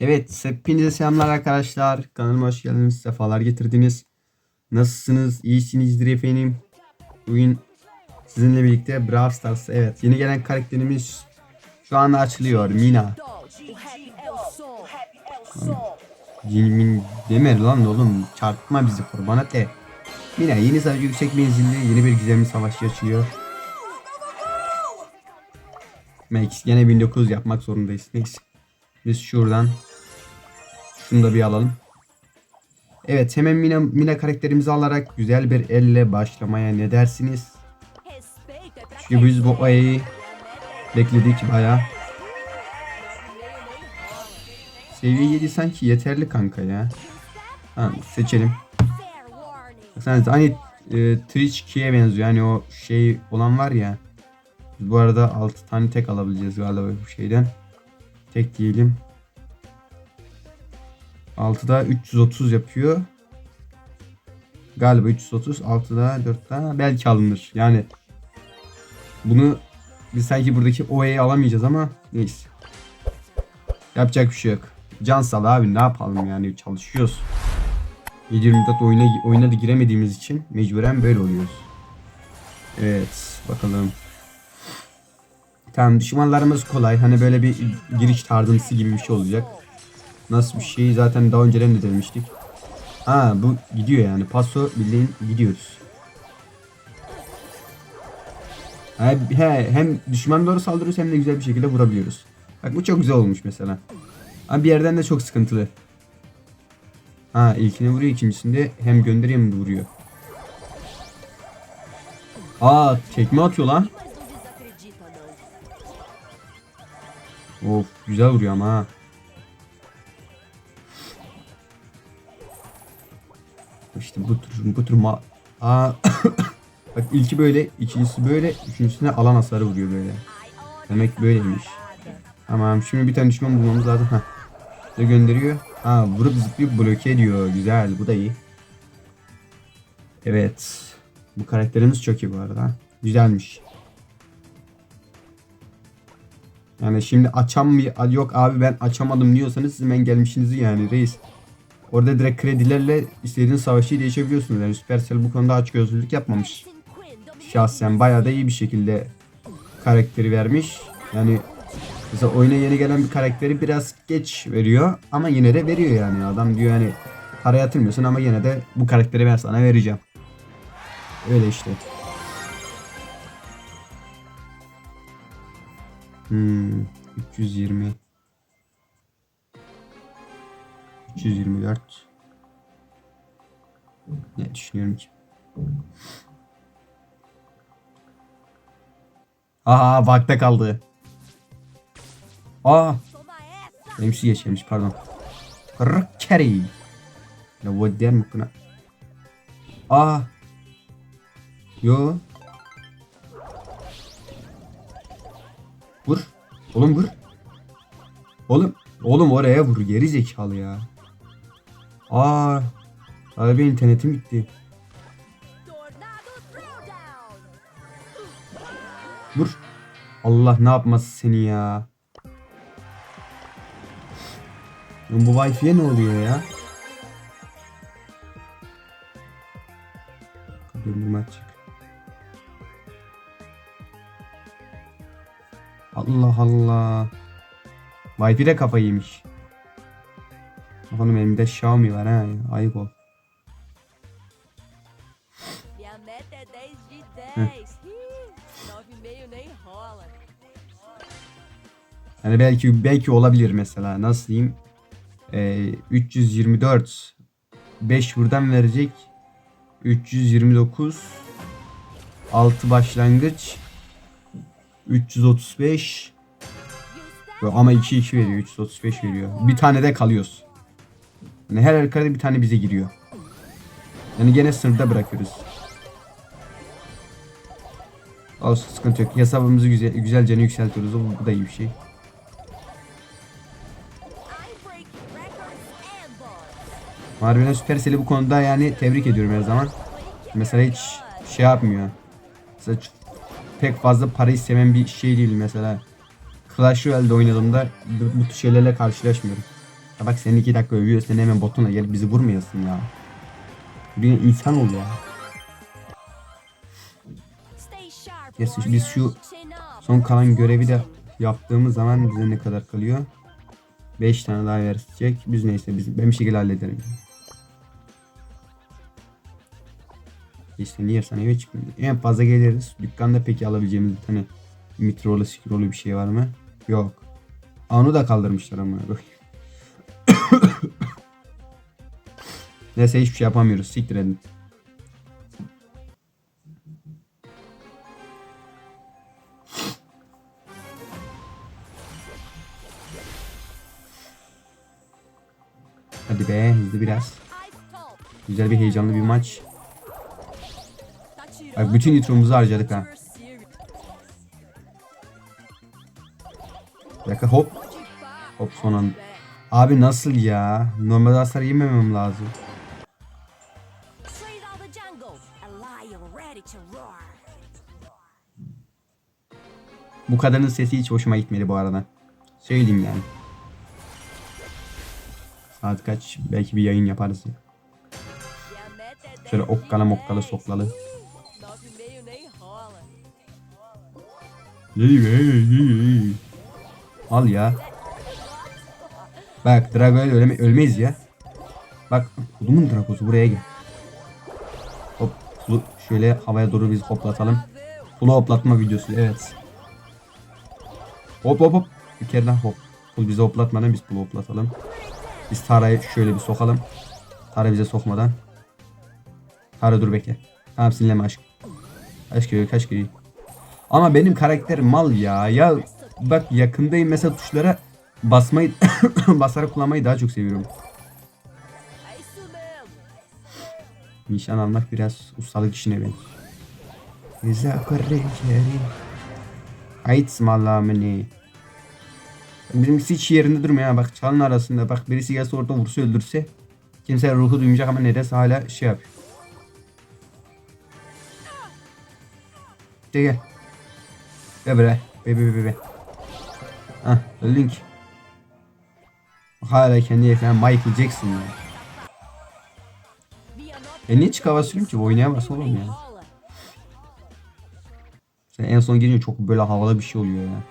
Evet, hepinize selamlar arkadaşlar. Kanalıma hoş geldiniz, sefalar getirdiniz. Nasılsınız? İyisinizdir efendim. Bugün sizinle birlikte Brawl Stars. Evet, yeni gelen karakterimiz şu anda açılıyor. Mina. Min deme lan oğlum. Çarpma bizi kurban et de. Mina yeni sadece yüksek menzilli yeni bir gizemli savaşçı açıyor. Max yine 1900 yapmak zorundayız. Neyse. Biz şuradan şunu da bir alalım. Evet hemen Mina, Mina karakterimizi alarak güzel bir elle başlamaya ne dersiniz? Çünkü biz bu ayı bekledik baya. Seviye 7 sanki yeterli kanka ya. Ha, seçelim. Sen hani e, Twitch 2'ye benziyor. Yani o şey olan var ya. Biz bu arada 6 tane tek alabileceğiz galiba bu şeyden. Tek diyelim. 6'da 330 yapıyor. Galiba 330. 6'da 4'te belki alınır. Yani bunu biz sanki buradaki OE'yi alamayacağız ama neyse. Yapacak bir şey yok. Can sal abi ne yapalım yani çalışıyoruz. 724 oyuna, oyuna da giremediğimiz için mecburen böyle oluyoruz. Evet bakalım. Tamam düşmanlarımız kolay. Hani böyle bir giriş tarzımsı gibi bir şey olacak. Nasıl bir şey zaten daha önceden de demiştik. Ha bu gidiyor yani. Paso bildiğin gidiyoruz. He, he, hem düşman doğru saldırıyoruz hem de güzel bir şekilde vurabiliyoruz. Bak bu çok güzel olmuş mesela. Ama bir yerden de çok sıkıntılı. Ha ilkini vuruyor ikincisinde hem gönderiyor vuruyor. Aa tekme atıyor lan. Of güzel vuruyor ama ha. İşte bu tür bu tür ma Aa Bak ilki böyle, ikincisi böyle, üçüncüsüne alan hasarı vuruyor böyle. Demek böyleymiş. Tamam şimdi bir tane düşman bulmamız lazım. Heh. Ne gönderiyor? Ha vurup zıplayıp bloke ediyor. Güzel bu da iyi. Evet. Bu karakterimiz çok iyi bu arada. Güzelmiş. Yani şimdi açam mı yok abi ben açamadım diyorsanız siz ben gelmişsiniz yani reis. Orada direkt kredilerle istediğiniz savaşı değişebiliyorsunuz. Yani Supercell bu konuda aç gözlülük yapmamış. Şahsen bayağı da iyi bir şekilde karakteri vermiş. Yani mesela oyuna yeni gelen bir karakteri biraz geç veriyor ama yine de veriyor yani. Adam diyor yani para yatırmıyorsun ama yine de bu karakteri ben sana vereceğim. Öyle işte. Hmm, 320 324 Ne düşünüyorum ki? Aa vakte kaldı. Aa MC geçmiş pardon. Rıkkeri. Ya bu diğer mukuna. Aa. Yo. Vur. Oğlum vur. Oğlum. Oğlum oraya vur. Geri zekalı ya. Aa. Abi internetim gitti. Vur. Allah ne yapması seni. Ya Bu wifi'ye ne oluyor ya? Allah Allah. Wi-Fi de kafayı yemiş. Oğlum elimde Xiaomi var ha. Ayıp ol. Minha meta é 10 de 10. Ih, 9,5 nem rola. Yani belki belki olabilir mesela. Nasıl diyeyim? Ee, 324 5 buradan verecek. 329 6 başlangıç 335 Yo, ama 2 2 veriyor. 335 veriyor. Bir tane de kalıyoruz. Yani her halükarda bir tane bize giriyor. Yani gene sınırda bırakıyoruz. Olsun sıkıntı yok. Hesabımızı güzel, güzelce yükseltiyoruz. O, bu da iyi bir şey. Harbiden Supercell'i bu konuda yani tebrik ediyorum her zaman. Mesela hiç şey yapmıyor. Mesela pek fazla para istemen bir şey değil mesela. Clash Royale'de oynadığımda bu, tür şeylerle karşılaşmıyorum. Ya bak seni iki dakika övüyor sen hemen botuna gelip bizi vurmayasın ya. Bir insan ol ya. Yes, biz şu. Son kalan görevi de yaptığımız zaman bize ne kadar kalıyor? 5 tane daha verecek. Biz neyse biz ben bir şekilde hallederim. İşte niye sana eve çıkmıyor? En fazla geliriz. Dükkanda peki alabileceğimiz bir tane mitrolu sikrolu bir şey var mı? Yok. Onu da kaldırmışlar ama. Neyse hiçbir şey yapamıyoruz. Siktir edin. Hadi be hızlı biraz. Güzel bir heyecanlı bir maç. Bak bütün nitromuzu harcadık ha. Dakika hop. Hop son an. Abi nasıl ya? Normalde hasar yememem lazım. Bu kadının sesi hiç hoşuma gitmedi bu arada. Söyleyeyim yani. Saat kaç? Belki bir yayın yaparız ya. A meta é 10 Şöyle mokkala 10. soklalı. Al ya. Bak Drago ölme, ölmeyiz ya. Bak kulumun Dragosu buraya gel. Hop kulu şöyle havaya doğru biz hoplatalım. Kulu hoplatma videosu evet. Hop hop hop. Bir kere daha hop. Kul bizi hoplatmadan biz kulu hoplatalım. Biz Tara'yı şöyle bir sokalım. Tara bize sokmadan. Tara dur bekle. Tamam sinirleme aşk. Aşk geliyor kaç geliyor. Ama benim karakter mal ya. Ya bak yakındayım mesela tuşlara basmayı basarak kullanmayı daha çok seviyorum. Nişan almak biraz ustalık işine benziyor. Güzel korrejeri. Ait malamını. Bizimkisi hiç yerinde durmuyor. Bak çalın arasında bak birisi gelse orada vursa öldürse kimse ruhu duymayacak ama nedense hala şey yapıyor. Gel gel. Gel buraya. Be be be be. Hah öldün ki. Hala kendi yakına Michael Jackson ya. E niye çık hava sürüyorum ki? Oynayamaz oğlum ya. Sen en son gelince çok böyle havalı bir şey oluyor ya.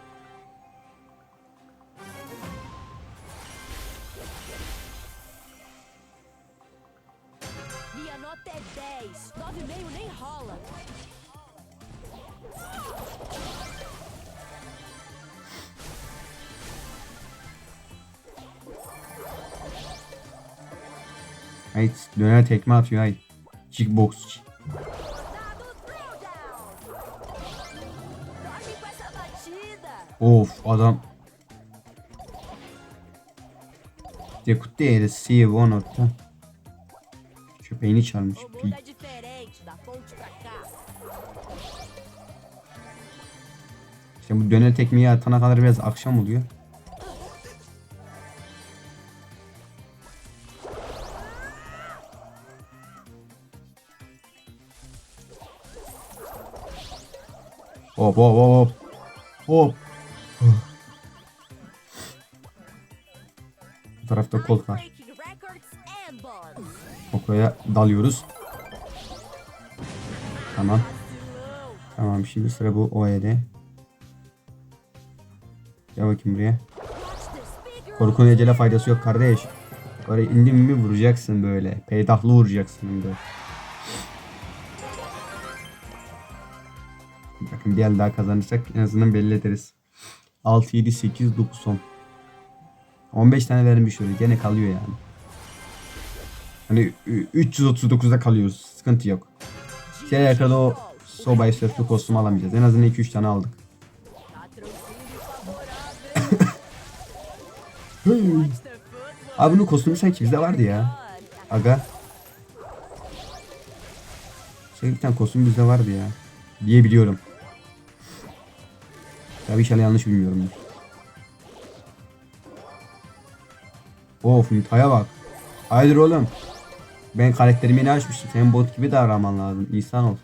10. 9,5 nem rola. Ay döner tekme atıyor ay. Kickbox. Of adam. Dekut değeri C one orta. Köpeğini çalmış. Pi. İşte bu döner tekmeyi atana kadar biraz akşam oluyor. Hop hop hop hop. Bu tarafta Colt var. Oko'ya dalıyoruz. Tamam. Tamam şimdi sıra bu OE'de. Gel bakayım buraya. Watch the speaker. Korkun ecele faydası yok kardeş. Oraya indin mi vuracaksın böyle. Peydahlı vuracaksın hem. Bir el daha kazanırsak en azından belli ederiz. 6, 7, 8, 9, 10. 15 tane vermiş oluyor. Gene kalıyor yani. Hani ü- 339'da kalıyoruz. Sıkıntı yok. Şey yakada o sobay sörflü kostüm alamayacağız. En azından 2-3 tane aldık. Abi bunun kostümü sanki bizde vardı ya. Aga. Şey bir tane kostüm bizde vardı ya. Diye biliyorum. Tabii inşallah yanlış bilmiyorum. Of Nita'ya bak. Haydır oğlum. Ben karakterimi yeni açmıştım. Senin bot gibi davranman lazım. İnsan ol.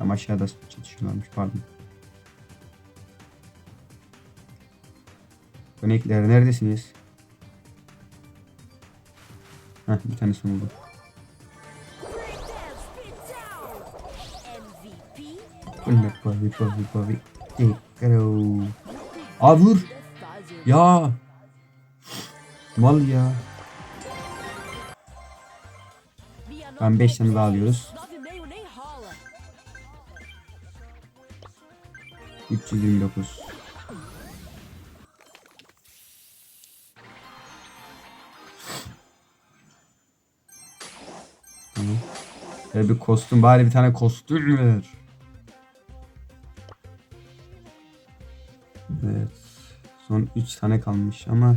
Ama aşağıda çatışıyorlarmış pardon. Örnekler neredesiniz? Bir tanesini buldum. Bavi bavi bavi. Tekrar. Abi vur. Ya. Mal ya. Ben 5 tane daha alıyoruz. 9,5 nem rola. 329. Böyle bir kostüm bari bir tane kostüm ver. Evet. Son 3 tane kalmış ama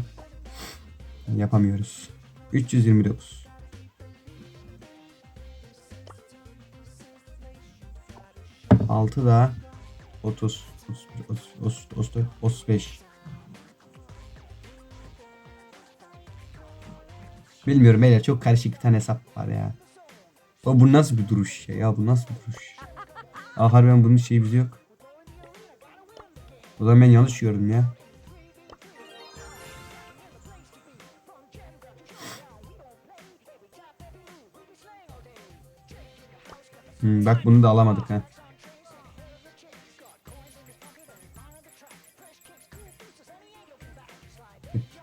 yapamıyoruz. 329. Altı da 30 31 30 30 34 35 Bilmiyorum beyler çok karışık bir tane hesap var ya. O bu nasıl bir duruş ya? Ya bu nasıl bir duruş? Aa harbiden bunun şeyi bizi yok. O zaman ben yanlış gördüm ya. Hmm, bak bunu da alamadık ha.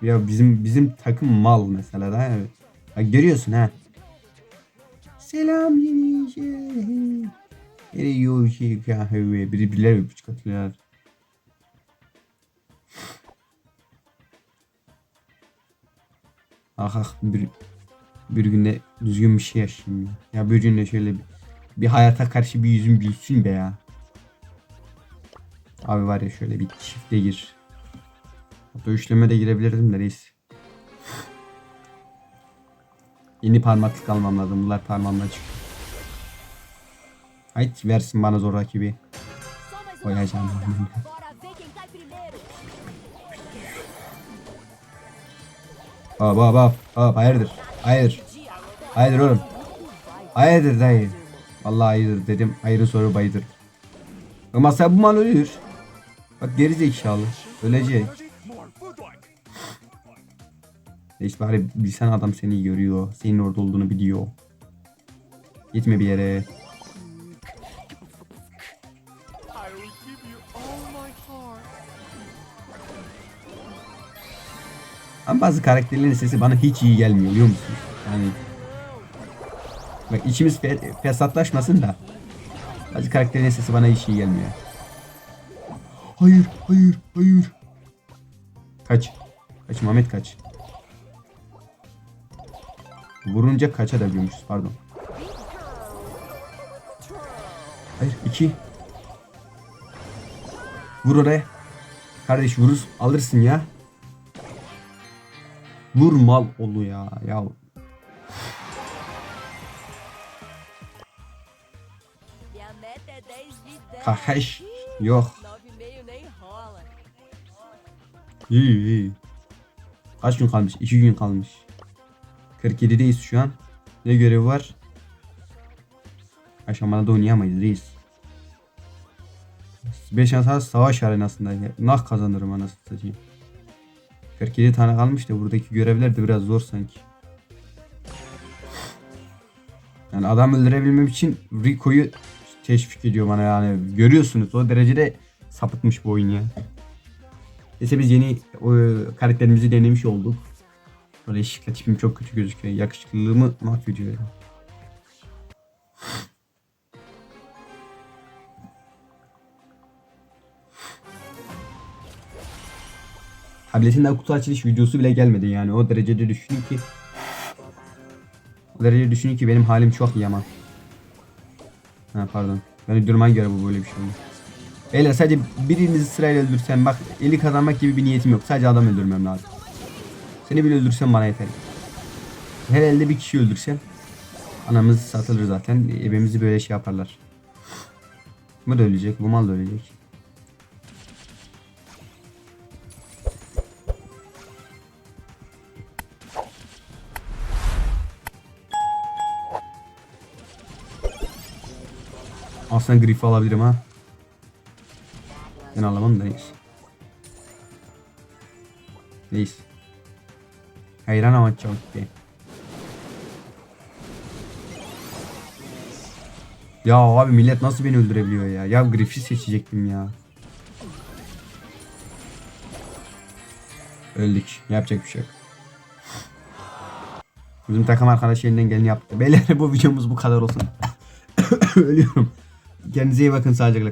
Ya bizim bizim takım mal mesela da. Bak görüyorsun ha. Selam yeni şey. Yeni kahve. Biri bilir mi buçuk atıyorlar. Ah ah bir, bir günde düzgün bir şey yaşayayım ya. Ya bir günde şöyle bir, bir hayata karşı bir yüzüm gülsün be ya. Abi var ya şöyle bir çifte gir. Hatta üçleme de girebilirdim de reis. Yeni parmaklık almam lazım. Bunlar parmağımdan çıkıyor. Haydi versin bana zor rakibi. Primeiro. Hop hop hop. Hop hayırdır. Hayır. Hayırdır oğlum. Hayırdır dayı. Vallahi hayırdır dedim. Hayırın soru bayıdır. Ama sen bu mal ölür. Bak geri zekalı. Ölecek. Reis bari bilsen adam seni görüyor. Senin orada olduğunu biliyor. Gitme bir yere. Ama bazı karakterlerin sesi bana hiç iyi gelmiyor biliyor musun? Yani Bak içimiz fe- fesatlaşmasın da Bazı karakterlerin sesi bana hiç iyi gelmiyor. Hayır, hayır, hayır. Kaç. Kaç Mehmet kaç. Vurunca kaça da biliyormuşuz pardon. Hayır iki. Vur oraya. Kardeş vurur alırsın ya. Vur mal olu ya. Ya Minha meta é 10 de 10. kaheş yok. 9,5 nem rola. İyi iyi. Kaç gün kalmış? 2 gün kalmış. 47'deyiz şu an. Ne görevi var? Aşamada da oynayamayız reis. 5 hasar savaş arenasında. Nah kazanırım anasını satayım. 47 tane kalmış da buradaki görevler de biraz zor sanki. Yani adam öldürebilmem için Rico'yu teşvik ediyor bana yani. Görüyorsunuz o derecede sapıtmış bu oyun ya. Neyse biz yeni o, karakterimizi denemiş olduk. Böyle şıkla tipim çok kötü gözüküyor. Yakışıklılığımı mahvediyor. ya. Tabletinden kutu açılış videosu bile gelmedi yani o derecede düşünün ki o derecede düşünün ki benim halim çok yaman. Ha pardon. Ben duruma göre bu böyle bir şey oldu. Beyler sadece birinizi sırayla öldürsem bak eli kazanmak gibi bir niyetim yok. Sadece adam öldürmem lazım. Seni bile öldürsem bana yeter. Her bir kişi öldürsem anamız satılır zaten. Ebemizi böyle şey yaparlar. Bu da ölecek. Bu mal da ölecek. Aslında Griff'i alabilirim ha. Ben alamam da neyse. Neyse. Hayran ama çok iyi. Ya abi millet nasıl beni öldürebiliyor ya? Ya Griff'i seçecektim ya. Öldük. Yapacak bir şey yok. Bizim takım arkadaş elinden geleni yaptı. Beyler bu videomuz bu kadar olsun. Ölüyorum. Kendinize iyi bakın sağlıcakla kalın.